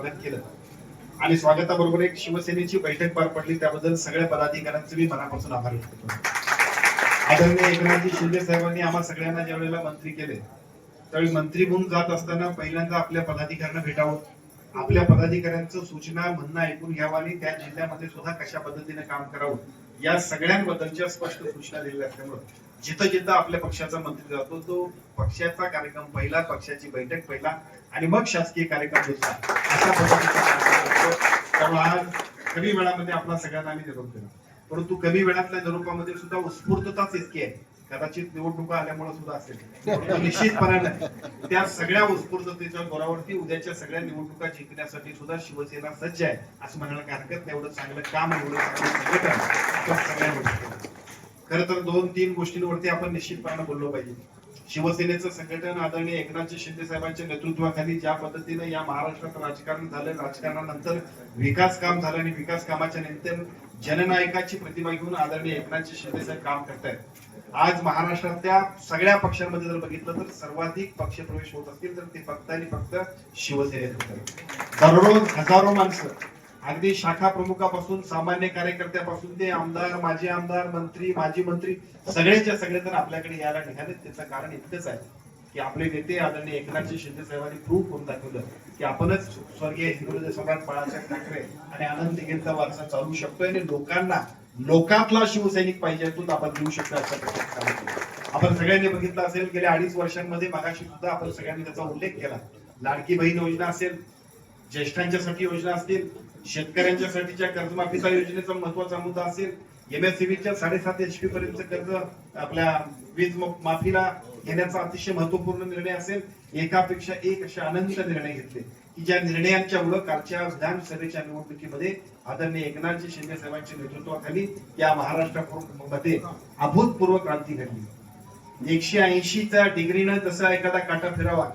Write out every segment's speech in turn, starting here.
स्वागत केलं. आणि स्वागताबरोबर एक शिवसेनेची बैठक पार पडली त्याबद्दल सगळ्या पदाधिकाऱ्यांचे मी मनापासून आभार व्यक्त करतो. आदरणीय एकनाथजी शिंदे साहेबांनी आम्हा सगळ्यांना ज्या वेळेला मंत्री केले त्यावेळी मंत्री म्हणून जात असताना पहिल्यांदा आपल्या पदाधिकाऱ्यांना भेटावं आपल्या पदाधिकाऱ्यांचं सूचना म्हणणं ऐकून घ्यावं आणि त्या जिल्ह्यामध्ये सुद्धा कशा पद्धतीने काम करावं या सगळ्यांबद्दलच्या स्पष्ट सूचना दिलेल्या असल्यामुळे जिथं जिथं आपल्या पक्षाचा मंत्री जातो तो पक्षाचा कार्यक्रम पहिला पक्षाची बैठक पहिला आणि मग शासकीय कार्यक्रम होता अशा पद्धतीचा त्यामुळे आज कमी वेळामध्ये आपला सगळ्यांना आम्ही निरोप दिला परंतु कमी वेळातल्या निरोपामध्ये सुद्धा उत्स्फूर्तताच इतकी आहे. कदाचित निवडणुका आल्यामुळे सुद्धा असेल. निश्चितपणाने त्या सगळ्या उत्स्फूर्ततेच्या जोरावरती उद्याच्या सगळ्या निवडणुका जिंकण्यासाठी सुद्धा शिवसेना सज्ज आहे. असं म्हणायला काही हरकत नाही. एवढं चांगलं काम एवढं चांगलं संघटन खरं तर दोन तीन गोष्टींवरती आपण निश्चितपणे बोललो पाहिजे. शिवसेनेचं संघटन आदरणीय एकनाथ शिंदे साहेबांच्या नेतृत्वाखाली ज्या पद्धतीने या महाराष्ट्रात राजकारण झालं राजकारणानंतर विकास काम झालं आणि विकास कामाच्या नंतर जननायकाची प्रतिमा घेऊन आदरणीय एकनाथ शिंदे साहेब काम करतायत. आज महाराष्ट्रातल्या सगळ्या पक्षांमध्ये जर बघितलं तर सर्वाधिक पक्ष प्रवेश होत असतील तर ते फक्त आणि फक्त शिवसेनेत होत दररोज हजारो माणसं अगदी शाखा प्रमुखापासून सामान्य कार्यकर्त्यापासून ते आमदार माजी आमदार मंत्री माजी मंत्री सगळ्याच्या सगळे जण आपल्याकडे यायला निघाले त्याचं कारण इतकंच आहे की आपले नेते आदरणीय एकनाथजी शिंदे साहेबांनी प्रूव्ह करून दाखवलं की आपणच स्वर्गीय हिंदू सम्राट बाळासाहेब ठाकरे आणि आनंद दिघेंचा वारसा चालू शकतोय आणि लोकांना लोकातला शिवसैनिक पाहिजे तो आपण देऊ शकतो अशा आपण सगळ्यांनी बघितलं असेल गेल्या अडीच वर्षांमध्ये मागाशी सुद्धा आपण सगळ्यांनी त्याचा उल्लेख केला. लाडकी बहीण योजना असेल ज्येष्ठांच्यासाठी योजना असतील शेतकऱ्यांच्यासाठीच्या कर्जमाफीचा योजनेचा महत्त्वाचा मुद्दा असेल एमएससीबीच्या साडेसात एच पी पर्यंत कर्ज आपल्या वीज माफीला घेण्याचा अतिशय महत्त्वपूर्ण निर्णय असेल एकापेक्षा एक असे अनंत निर्णय घेतले. की ज्या निर्णयांच्या मुळे कालच्या विधानसभेच्या निवडणुकीमध्ये आदरणीय एकनाथजी शिंदे साहेबांच्या नेतृत्वाखाली या महाराष्ट्रामध्ये अभूतपूर्व क्रांती घडली. एकशे ऐंशीच्या डिग्रीनं जसा एखादा काटा फिरावा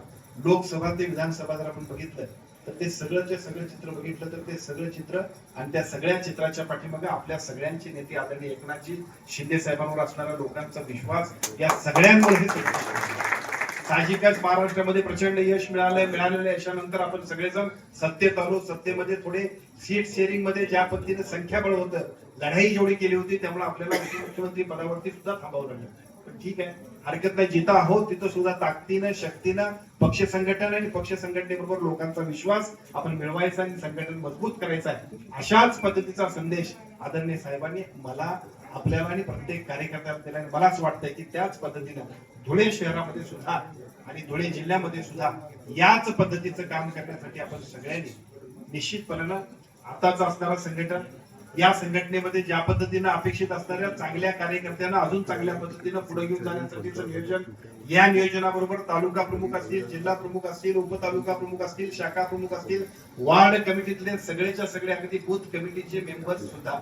लोकसभा ते विधानसभा जर आपण बघितलं तर ते सगळंचे सगळं चित्र बघितलं तर ते सगळं चित्र आणि त्या सगळ्या चित्राच्या पाठीमागे आपल्या सगळ्यांचे नेते आदरणीय एकनाथजी शिंदे साहेबांवर असणारा लोकांचा विश्वास या सगळ्यांवरही साहजिकच महाराष्ट्रामध्ये प्रचंड यश मिळालंय मिळालेल्या यशानंतर आपण सगळेजण सत्तेत आलो. सत्तेमध्ये थोडे सीट शेअरिंगमध्ये ज्या पद्धतीने संख्याबळ होतं लढाई जेवढी केली होती त्यामुळे आपल्याला उपमुख्यमंत्री पदावरती सुद्धा थांबावं लागलं. पण ठीक आहे. हरकत नाही. जिथं आहोत तिथं सुद्धा ताकदीनं शक्तीनं पक्ष संघटन आणि पक्ष संघटनेबरोबर लोकांचा विश्वास आपण मिळवायचा आणि संघटन मजबूत करायचा आहे. अशाच पद्धतीचा संदेश आदरणीय साहेबांनी मला आपल्याला आणि प्रत्येक कार्यकर्त्याला दिला आणि मलाच वाटतंय की त्याच पद्धतीनं धुळे शहरामध्ये सुद्धा आणि धुळे जिल्ह्यामध्ये सुद्धा याच पद्धतीचं काम करण्यासाठी आपण सगळ्यांनी निश्चितपणानं आताच असणारा संघटन या संघटनेमध्ये ज्या पद्धतीनं अपेक्षित असणाऱ्या चांगल्या कार्यकर्त्यांना अजून चांगल्या पद्धतीनं पुढे घेऊन जाण्यासाठीचं नियोजन या नियोजनाबरोबर तालुका प्रमुख असतील जिल्हा प्रमुख असतील उपतालुका प्रमुख असतील शाखा प्रमुख असतील वार्ड कमिटीतले सगळेच्या सगळे अगदी बूथ कमिटीचे मेंबर्स सुद्धा.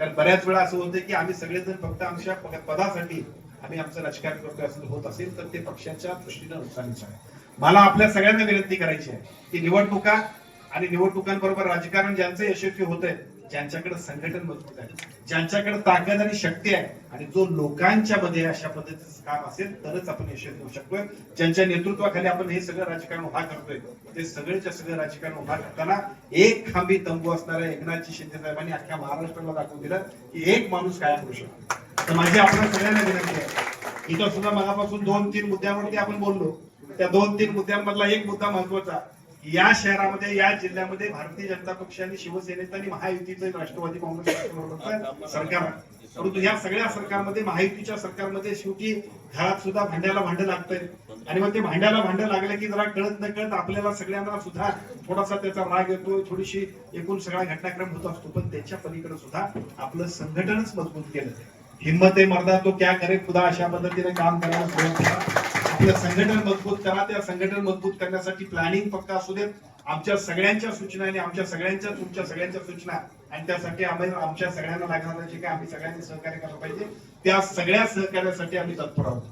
कारण बऱ्याच वेळा असं होतं की आम्ही सगळेजण फक्त आमच्या पदासाठी आम्ही आमचं राजकारण करतोय असं होत असेल तर ते पक्षाच्या दृष्टीनं नुकसानीचं आहे. मला आपल्या सगळ्यांना विनंती करायची आहे की निवडणुका आणि निवडणुकांबरोबर राजकारण ज्यांचं यशस्वी होत आहे ज्यांच्याकडे संघटन मजबूत आहे ज्यांच्याकडे ताकद आणि शक्ती आहे आणि जो लोकांच्या मध्ये अशा पद्धतीचं काम असेल तरच आपण यशस्वी होऊ शकतोय. ज्यांच्या नेतृत्वाखाली आपण हे सगळं राजकारण उभा करतोय ते सगळेच्या सगळं राजकारण उभा करताना एक खांबी तंबू असणाऱ्या एकनाथजी शिंदे साहेबांनी अख्ख्या महाराष्ट्राला दाखवून दिलं की एक माणूस काय करू शकतो. तर माझी आपल्या सगळ्यांना विनंती आहे इथं सुद्धा मगापासून दोन तीन मुद्द्यांवरती आपण बोललो. त्या दोन तीन मुद्द्यांमधला एक मुद्दा महत्त्वाचा या शहरामध्ये या जिल्ह्यामध्ये भारतीय जनता पक्ष आणि शिवसेनेचं आणि महायुतीचं राष्ट्रवादी काँग्रेस सरकार. परंतु या सगळ्या सरकारमध्ये महायुतीच्या सरकारमध्ये शेवटी घरात सुद्धा भांड्याला भांडं लागतंय. आणि मग ते भांड्याला भांडं लागलं की जरा कळत न कळत आपल्याला सगळ्यांना सुद्धा थोडासा त्याचा राग येतो थोडीशी एकूण सगळा घटनाक्रम होत असतो. पण त्याच्या पलीकडे सुद्धा आपलं संघटनच मजबूत केलं हिम्मत आहे मर्दा तो क्या करे खुदा अशा पद्धतीने काम करायला सुरुवात आपलं संघटन मजबूत करा त्या संघटन मजबूत करण्यासाठी प्लॅनिंग फक्त असू देत. आमच्या सगळ्यांच्या सूचना आणि आमच्या सगळ्यांच्या तुमच्या सगळ्यांच्या सूचना. आणि त्यासाठी आम्ही आमच्या सगळ्यांना लागणार जे काय आम्ही सगळ्यांनी सहकार्य करायला पाहिजे. त्या सगळ्या सहकार्यासाठी आम्ही तत्पर आहोत.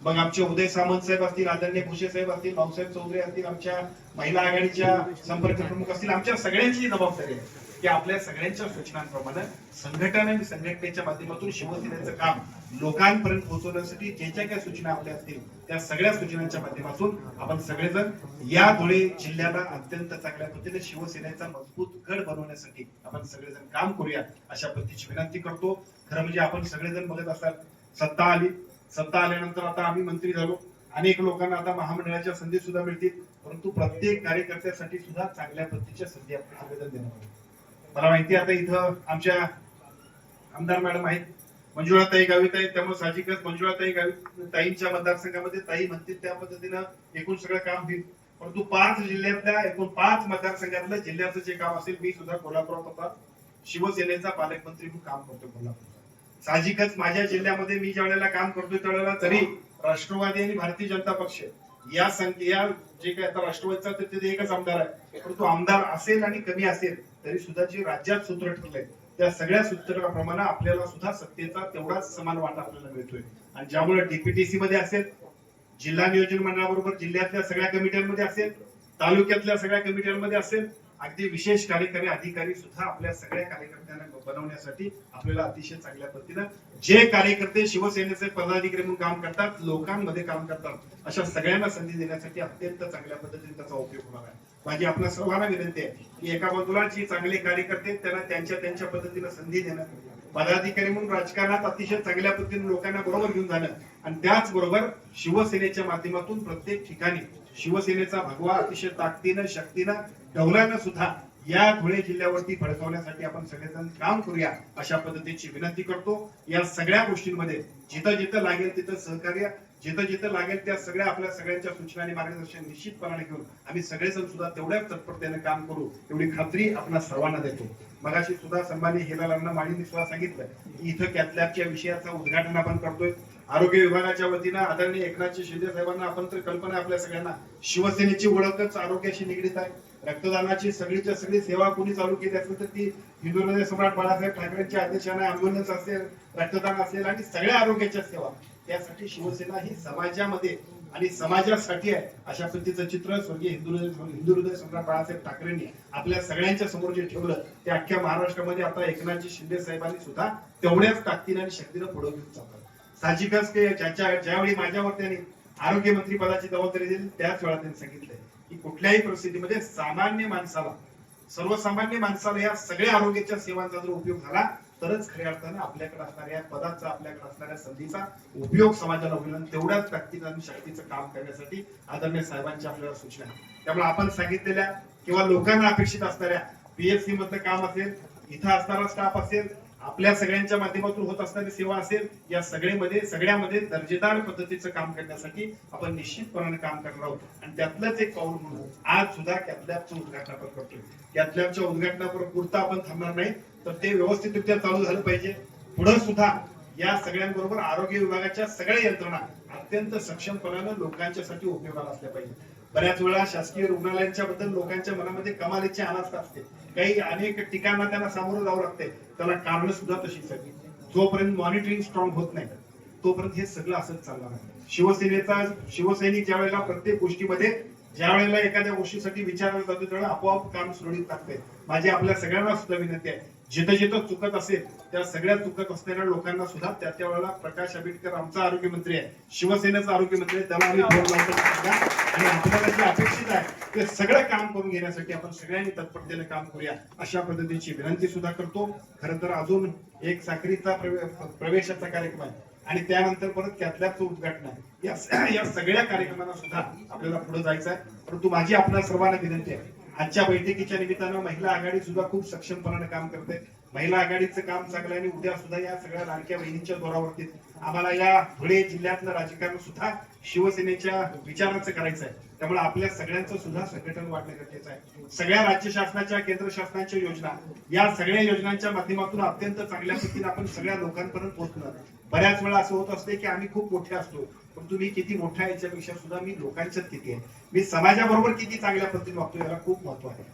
मग आमचे उदय सामंत साहेब असतील आदरणीय भुसे साहेब असतील भाऊसाहेब चौधरी असतील आमच्या महिला आघाडीच्या संपर्क प्रमुख असतील आमच्या सगळ्यांची जबाबदारी आहे की आपल्या सगळ्यांच्या सूचनांप्रमाणे संघटन आणि संघटनेच्या माध्यमातून शिवसेनेचं काम लोकांपर्यंत पोहोचवण्यासाठी जे ज्या काही सूचना आपल्या असतील त्या सगळ्या सूचनांच्या माध्यमातून आपण सगळेजण या धुळे जिल्ह्याला अत्यंत चांगल्या पद्धतीने शिवसेनेचा मजबूत गड बनवण्यासाठी आपण सगळेजण काम करूया अशा पद्धतीची विनंती करतो. खरं म्हणजे आपण सगळेजण बघत असाल सत्ता आली सत्ता आल्यानंतर आता आम्ही मंत्री झालो. अनेक लोकांना आता महामंडळाच्या संधी सुद्धा मिळतील. परंतु प्रत्येक कार्यकर्त्यासाठी सुद्धा चांगल्या पद्धतीच्या संधी आपण देणार मला माहिती आता इथं आमच्या आमदार मॅडम आहेत. मंजुळा ताई गावित आहेत. त्यामुळे साहजिकच मंजुळा ताई गावित ताईंच्या मतदारसंघामध्ये ताई म्हणतील त्या पद्धतीनं एकूण सगळं काम होईल. परंतु पाच जिल्ह्यातल्या एकूण पाच मतदारसंघातलं जिल्ह्याचं जे काम असेल मी सुद्धा कोल्हापुरात होता. शिवसेनेचा पालकमंत्री म्हणून काम करतो कोल्हापूर साहजिकच माझ्या जिल्ह्यामध्ये मी ज्या वेळेला काम करतो त्यावेळेला तरी राष्ट्रवादी आणि भारतीय जनता पक्ष या संख्या या जे काय आता राष्ट्रवादीचा तर तिथे एकच आमदार आहे. परंतु आमदार असेल आणि कमी असेल तरी सुद्धा जे राज्यात सूत्र ठरलंय त्या सगळ्या सूत्राप्रमाणे आपल्याला सुद्धा सत्तेचा तेवढाच समान वाटा आपल्याला मिळतोय. आणि ज्यामुळे डीपीटीसी मध्ये असेल जिल्हा नियोजन मंडळाबरोबर जिल्ह्यातल्या सगळ्या कमिट्यांमध्ये असेल तालुक्यातल्या सगळ्या कमिट्यांमध्ये असेल अगदी विशेष कार्यकारी अधिकारी सुद्धा आपल्या सगळ्या कार्यकर्त्यांना बनवण्यासाठी आपल्याला अतिशय चांगल्या पद्धतीनं जे कार्यकर्ते शिवसेनेचे पदाधिकारी म्हणून काम करतात लोकांमध्ये काम करतात अशा सगळ्यांना संधी देण्यासाठी अत्यंत चांगल्या पद्धतीने त्याचा उपयोग होणार आहे. माझी आपल्या सर्वांना विनंती आहे की एका बाजूला जी चांगले कार्यकर्ते त्यांना त्यांच्या त्यांच्या पद्धतीनं संधी देण्यात पदाधिकारी म्हणून राजकारणात अतिशय चांगल्या पद्धतीने लोकांना बरोबर घेऊन जाणं आणि त्याचबरोबर शिवसेनेच्या माध्यमातून प्रत्येक ठिकाणी शिवसेनेचा भगवा अतिशय ताकदीनं शक्तीनं डौलानं सुद्धा या धुळे जिल्ह्यावरती फडकवण्यासाठी आपण सगळेजण काम करूया अशा पद्धतीची विनंती करतो. या सगळ्या गोष्टींमध्ये जिथं जिथं लागेल तिथं सहकार्य. जिथं जिथं लागेल त्या सगळ्या आपल्या सगळ्यांच्या सूचना आणि मार्गदर्शन निश्चितपणाने घेऊन आम्ही सगळेजण सुद्धा तेवढ्याच तत्परतेने काम करू एवढी खात्री आपण सर्वांना देतो. मगाशी सुद्धा सन्मानी हिलालांना माळींनी सुद्धा सांगितलं की इथं कॅथलॅबच्या विषयाचं उद्घाटन आपण करतोय. आरोग्य विभागाच्या वतीनं आदरणीय एकनाथजी शिंदे साहेबांना आपण तर कल्पना आपल्या सगळ्यांना शिवसेनेची ओळखच आरोग्याशी निगडीत आहे. रक्तदानाची सगळीच्या सगळी सेवा कोणी चालू केली असेल तर ती हिंदू सम्राट बाळासाहेब ठाकरेंच्या अध्यक्षाने अँब्युलन्स असेल रक्तदान असेल आणि सगळ्या आरोग्याच्या सेवा. त्यासाठी शिवसेना ही समाजामध्ये आणि समाजासाठी आहे. अशा पद्धतीचं चित्र स्वर्गीय हिंदू हिंदू हृदय सम्राट बाळासाहेब ठाकरेंनी आपल्या सगळ्यांच्या समोर जे ठेवलं ते अख्ख्या महाराष्ट्रामध्ये आता एकनाथजी शिंदे साहेबांनी सुद्धा तेवढ्याच ताकदीने आणि शक्तीनं पुढे घेऊन जातात साहजिकच ज्याच्या ज्यावेळी माझ्यावर त्यांनी आरोग्य मंत्री पदाची जबाबदारी दिली त्याच वेळा त्यांनी सांगितलंय की कुठल्याही परिस्थितीमध्ये सामान्य माणसाला सर्वसामान्य माणसाला या सगळ्या आरोग्याच्या सेवांचा जर उपयोग झाला तरच खऱ्या अर्थाने आपल्याकडे असणाऱ्या पदाचा आपल्याकडे असणाऱ्या संधीचा उपयोग समाजाला होईल आणि तेवढ्याच ताकदीनं आणि शक्तीचं काम करण्यासाठी आदरणीय साहेबांची आपल्याला सूचना त्यामुळे आपण सांगितलेल्या किंवा लोकांना अपेक्षित असणाऱ्या पीएचसी मधलं काम असेल इथं असणारा स्टाफ असेल आपल्या सगळ्यांच्या माध्यमातून होत असणारी सेवा असेल या सगळेमध्ये सगळ्यामध्ये दर्जेदार पद्धतीचं काम करण्यासाठी आपण निश्चितपणाने काम करणार आहोत. आणि त्यातलंच एक पाऊल म्हणून आज सुद्धा कॅथलॅबचं उद्घाटन आपण करतोय कॅथलॅबच्या उद्घाटनावर पुरता आपण थांबणार नाही तर ते व्यवस्थितरित्या चालू झालं पाहिजे. पुढे सुद्धा या सगळ्यांबरोबर आरोग्य विभागाच्या सगळ्या यंत्रणा अत्यंत सक्षमपणानं लोकांच्यासाठी उपयोगाला असल्या पाहिजे बऱ्याच वेळा शासकीय रुग्णालयांच्या बद्दल लोकांच्या मनामध्ये कमालीची अनास्था असते. काही अनेक ठिकाणा त्यांना सामोरं जावं लागते. त्याला कारण सुद्धा तशी सगळी जोपर्यंत मॉनिटरिंग स्ट्रॉंग होत नाही तोपर्यंत हे सगळं असंच चालणार आहे. शिवसेनेचा शिवसैनिक ज्या वेळेला प्रत्येक गोष्टीमध्ये ज्या वेळेला एखाद्या गोष्टीसाठी विचारलं जातो त्यावेळेला आपोआप काम सुरळीत लागते माझी आपल्या सगळ्यांना सुद्धा विनंती आहे. जिथं जिथं चुकत असेल त्या सगळ्या चुकत असणाऱ्या लोकांना सुद्धा त्या त्या वेळेला प्रकाश आंबेडकर आमचा आरोग्यमंत्री आहे. शिवसेनेचा आरोग्यमंत्री आहे. त्याला आम्ही फोन लावतो. आणि आपल्याला जे अपेक्षित आहे ते सगळं काम करून घेण्यासाठी आपण सगळ्यांनी तत्परतेने काम करूया अशा पद्धतीची विनंती सुद्धा करतो. खरं तर अजून एक साखरीचा प्रवेशाचा कार्यक्रम आहे. आणि त्यानंतर परत कॅथलॅबचं उद्घाटन आहे. या या सगळ्या कार्यक्रमांना सुद्धा आपल्याला पुढे जायचं आहे. परंतु माझी आपल्या सर्वांना विनंती आहे आजच्या बैठकीच्या निमित्तानं महिला आघाडी सुद्धा खूप सक्षमपणाने काम करते. महिला आघाडीचं काम चांगलं आणि उद्या सुद्धा या सगळ्या लाडक्या बहिणींच्या जोरावरती आम्हाला या धुळे जिल्ह्यातलं राजकारण सुद्धा शिवसेनेच्या विचाराचं करायचं आहे. त्यामुळे आपल्या सगळ्यांचं सुद्धा संघटन वाढणं गरजेचं आहे. सगळ्या राज्य शासनाच्या केंद्र शासनाच्या योजना या सगळ्या योजनांच्या माध्यमातून अत्यंत चांगल्या पद्धतीने आपण सगळ्या लोकांपर्यंत पोहोचणार. बऱ्याच वेळा असं होत असते की आम्ही खूप मोठे असतो. पण तुम्ही किती मोठा याच्यापेक्षा सुद्धा मी लोकांच्यात किती आहे? मी समाजाबरोबर किती चांगल्या पद्धतीने वागतो याला खूप महत्त्व आहे.